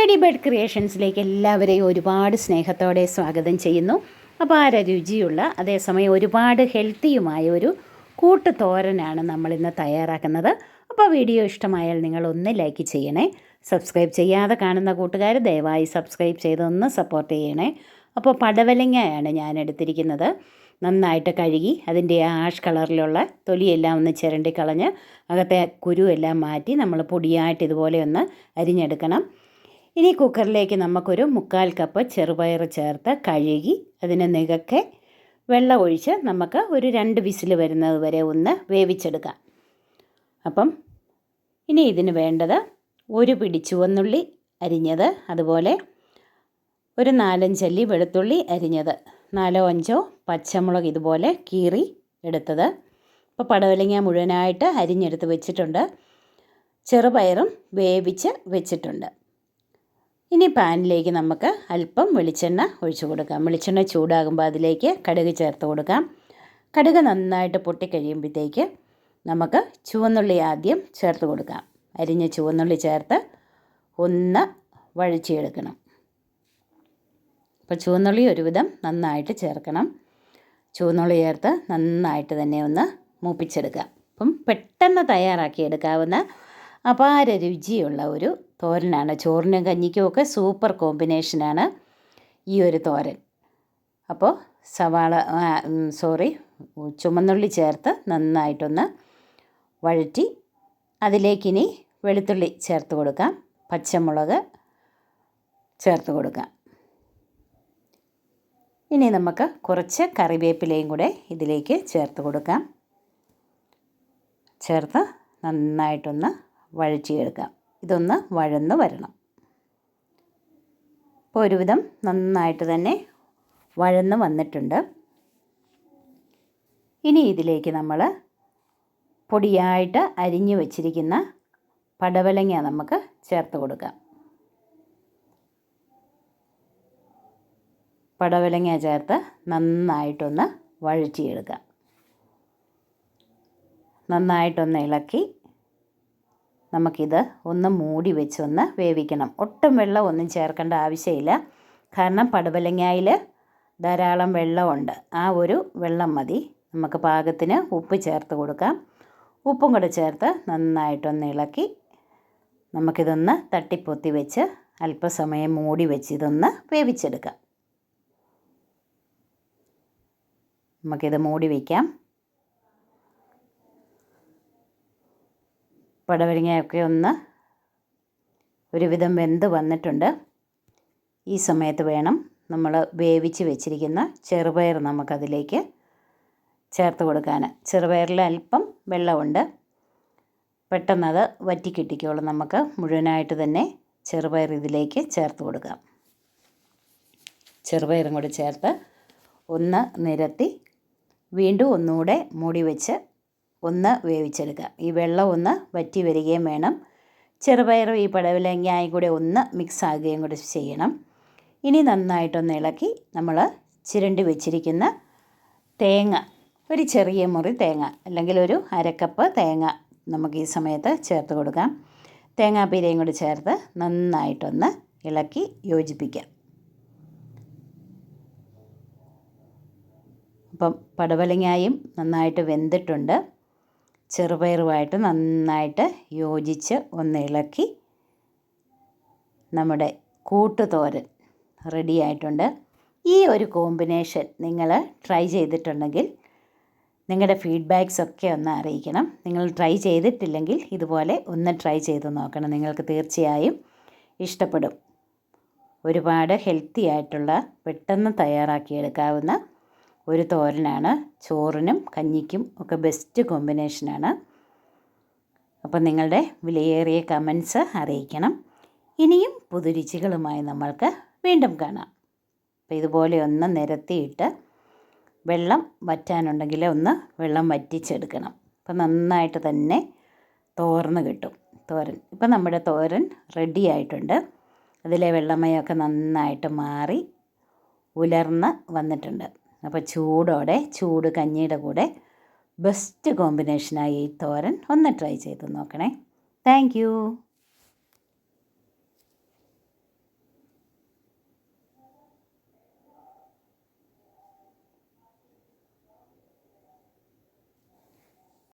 Lady bed ക്രിയേഷൻസിലേക്ക് എല്ലാവരെയും ഒരുപാട് സ്നേഹത്തോടെ സ്വാഗതം ചെയ്യുന്നു. അപാര രുചിയുള്ള അതേസമയം ഒരുപാട് ഹെൽത്തിയുമായ ഒരു കൂട്ടുതോരനാണ് നമ്മളിന്ന് തയ്യാറാക്കുന്നത്. അപ്പോൾ വീഡിയോ ഇഷ്ടമായാൽ നിങ്ങൾ ഒന്ന് ലൈക്ക് ചെയ്യണേ. സബ്സ്ക്രൈബ് ചെയ്യാതെ കാണുന്ന കൂട്ടുകാർ ദയവായി സബ്സ്ക്രൈബ് ചെയ്തൊന്ന് സപ്പോർട്ട് ചെയ്യണേ. അപ്പോൾ പടവലങ്ങയാണ് ഞാൻ എടുത്തിരിക്കുന്നത്. നന്നായിട്ട് കഴുകി അതിന്റെ ആഷ് കളറിലുള്ള തൊലിയെല്ലാം ഒന്ന് ചിരണ്ടി കളഞ്ഞ് അകത്തെ കുരുവെല്ലാം മാറ്റി നമ്മൾ പൊടിയായിട്ട് ഇതുപോലെ ഒന്ന് അരിഞ്ഞെടുക്കണം. ഇനി കുക്കറിലേക്ക് നമുക്കൊരു മുക്കാൽ കപ്പ് ചെറുപയർ ചേർത്ത് കഴുകി അതിനെ നികക്കെ വെള്ളം ഒഴിച്ച് നമുക്ക് ഒരു രണ്ട് വിസിൽ വരുന്നത് വരെ ഒന്ന് വേവിച്ചെടുക്കാം. അപ്പം ഇനി ഇതിന് വേണ്ടത് ഒരു പിടി ചുവന്നുള്ളി അരിഞ്ഞത് അതുപോലെ ഒരു നാലഞ്ചല്ലി വെളുത്തുള്ളി അരിഞ്ഞത് നാലോ അഞ്ചോ പച്ചമുളക് ഇതുപോലെ കീറി എടുത്തത്. ഇപ്പോൾ പടവലങ്ങ മുഴുവനായിട്ട് അരിഞ്ഞെടുത്ത് വെച്ചിട്ടുണ്ട്. ചെറുപയറും വേവിച്ച് വെച്ചിട്ടുണ്ട്. ഇനി പാനിലേക്ക് നമുക്ക് അല്പം വെളിച്ചെണ്ണ ഒഴിച്ചു കൊടുക്കാം. വെളിച്ചെണ്ണ ചൂടാകുമ്പോൾ അതിലേക്ക് കടുക് ചേർത്ത് കൊടുക്കാം. കടുക് നന്നായിട്ട് പൊട്ടിക്കഴിയുമ്പോഴത്തേക്ക് നമുക്ക് ചുവന്നുള്ളി ആദ്യം ചേർത്ത് കൊടുക്കാം. അരിഞ്ഞ ചുവന്നുള്ളി ചേർത്ത് ഒന്ന് വഴിച്ചെടുക്കണം അപ്പോൾ ചുവന്നുള്ളി ഒരുവിധം നന്നായിട്ട് ചേർക്കണം. ചുവന്നുള്ളി ചേർത്ത് നന്നായിട്ട് തന്നെ ഒന്ന് മൂപ്പിച്ചെടുക്കുക. അപ്പം പെട്ടെന്ന് തയ്യാറാക്കി എടുക്കാവുന്ന അപാര രുചിയുള്ള ഒരു തോരനാണ്. ചോറിനും കഞ്ഞിക്കും ഒക്കെ സൂപ്പർ കോമ്പിനേഷനാണ് ഈ ഒരു തോരൻ. അപ്പോൾ സവാള സോറി ചുമന്നുള്ളി ചേർത്ത് നന്നായിട്ടൊന്ന് വഴറ്റി അതിലേക്കിനി വെളുത്തുള്ളി ചേർത്ത് കൊടുക്കാം. പച്ചമുളക് ചേർത്ത് കൊടുക്കാം. ഇനി നമുക്ക് കുറച്ച് കറിവേപ്പിലയും കൂടെ ഇതിലേക്ക് ചേർത്ത് കൊടുക്കാം. ചേർത്ത് നന്നായിട്ടൊന്ന് വഴറ്റിയെടുക്കാം. ഇതൊന്ന് വഴന്ന് വരണം. ഇപ്പോൾ ഒരുവിധം നന്നായിട്ട് തന്നെ വഴന്ന് വന്നിട്ടുണ്ട്. ഇനി ഇതിലേക്ക് നമ്മൾ പൊടിയായിട്ട് അരിഞ്ഞു വച്ചിരിക്കുന്ന പടവലങ്ങ നമുക്ക് ചേർത്ത് കൊടുക്കാം. പടവലങ്ങ ചേർത്ത് നന്നായിട്ടൊന്ന് വഴറ്റിയെടുക്കാം. നന്നായിട്ടൊന്ന് ഇളക്കി നമുക്കിത് ഒന്ന് മൂടി വെച്ച് ഒന്ന് വേവിക്കണം. ഒട്ടും വെള്ളം ഒന്നും ചേർക്കേണ്ട ആവശ്യമില്ല. കാരണം പടവലങ്ങായിൽ ധാരാളം വെള്ളമുണ്ട്. ആ ഒരു വെള്ളം മതി. നമുക്ക് പാകത്തിന് ഉപ്പ് ചേർത്ത് കൊടുക്കാം. ഉപ്പും കൂടെ ചേർത്ത് നന്നായിട്ടൊന്ന് ഇളക്കി നമുക്കിതൊന്ന് തട്ടിപ്പൊത്തി വെച്ച് അല്പസമയം മൂടി വെച്ച് ഇതൊന്ന് വേവിച്ചെടുക്കാം. നമുക്കിത് മൂടി വയ്ക്കാം പടവലങ്ങയൊക്കെ ഒന്ന് ഒരുവിധം വെന്ത് വന്നിട്ടുണ്ട്. ഈ സമയത്ത് വേണം നമ്മൾ വേവിച്ച് വെച്ചിരിക്കുന്ന ചെറുപയർ നമുക്കതിലേക്ക് ചേർത്ത് കൊടുക്കാൻ. ചെറുപയറിൽ അല്പം വെള്ളമുണ്ട്. പെട്ടെന്നത് വറ്റി കിട്ടിക്കോളും നമുക്ക് മുഴുവനായിട്ട് തന്നെ ചെറുപയർ ഇതിലേക്ക് ചേർത്ത് കൊടുക്കാം. ചെറുപയറും കൂടി ചേർത്ത് ഒന്ന് നിരത്തി വീണ്ടും ഒന്നുകൂടെ മൂടി വെച്ച് ഒന്ന് വേവിച്ചെടുക്കുക. ഈ വെള്ളം ഒന്ന് വറ്റി വരികയും വേണം. ചെറുപയറും ഈ പടവലങ്ങായും കൂടെ ഒന്ന് മിക്സ് ആകുകയും കൂടെ ചെയ്യണം. ഇനി നന്നായിട്ടൊന്ന് ഇളക്കി നമ്മൾ ചിരണ്ടി വെച്ചിരിക്കുന്ന തേങ്ങ ഒരു ചെറിയ മുറി തേങ്ങ അല്ലെങ്കിൽ ഒരു അരക്കപ്പ് തേങ്ങ നമുക്ക് ഈ സമയത്ത് ചേർത്ത് കൊടുക്കാം. തേങ്ങാപ്പീരയും കൂടി ചേർത്ത് നന്നായിട്ടൊന്ന് ഇളക്കി യോജിപ്പിക്കാം. അപ്പം പടവലങ്ങായും നന്നായിട്ട് വെന്തിട്ടുണ്ട്. ചെറുപയറുമായിട്ട് നന്നായിട്ട് യോജിച്ച് ഒന്ന് ഇളക്കി നമ്മുടെ കൂട്ടുതോരൻ റെഡി ആയിട്ടുണ്ട്. ഈ ഒരു കോമ്പിനേഷൻ നിങ്ങൾ ട്രൈ ചെയ്തിട്ടുണ്ടെങ്കിൽ നിങ്ങളുടെ ഫീഡ്ബാക്സ് ഒക്കെ ഒന്ന് അറിയിക്കണം. നിങ്ങൾ ട്രൈ ചെയ്തിട്ടില്ലെങ്കിൽ ഇതുപോലെ ഒന്ന് ട്രൈ ചെയ്ത് നോക്കണം. നിങ്ങൾക്ക് തീർച്ചയായും ഇഷ്ടപ്പെടും. ഒരുപാട് ഹെൽത്തി ആയിട്ടുള്ള പെട്ടെന്ന് തയ്യാറാക്കിയെടുക്കാവുന്ന ഒരു തോരനാണ്. ചോറിനും കഞ്ഞിക്കും ഒക്കെ ബെസ്റ്റ് കോമ്പിനേഷനാണ് അപ്പോൾ നിങ്ങളുടെ വിലയേറിയ കമൻസ് അറിയിക്കണം. ഇനിയും പുതുരുചികളുമായി നമ്മൾക്ക് വീണ്ടും കാണാം. അപ്പോൾ ഇതുപോലെ ഒന്ന് നിരത്തിയിട്ട് വെള്ളം വറ്റാനുണ്ടെങ്കിൽ ഒന്ന് വെള്ളം വറ്റിച്ചെടുക്കണം. അപ്പം നന്നായിട്ട് തന്നെ തോർന്ന് കിട്ടും തോരൻ. ഇപ്പം നമ്മുടെ തോരൻ റെഡി ആയിട്ടുണ്ട്. അതിലെ വെള്ളമയൊക്കെ നന്നായിട്ട് മാറി ഉലർന്ന് വന്നിട്ടുണ്ട്. അപ്പോൾ ചൂടോടെ ചൂട് കഞ്ഞിയുടെ കൂടെ ബെസ്റ്റ് കോമ്പിനേഷനായി ഈ തോരൻ ഒന്ന് ട്രൈ ചെയ്ത് നോക്കണേ. താങ്ക്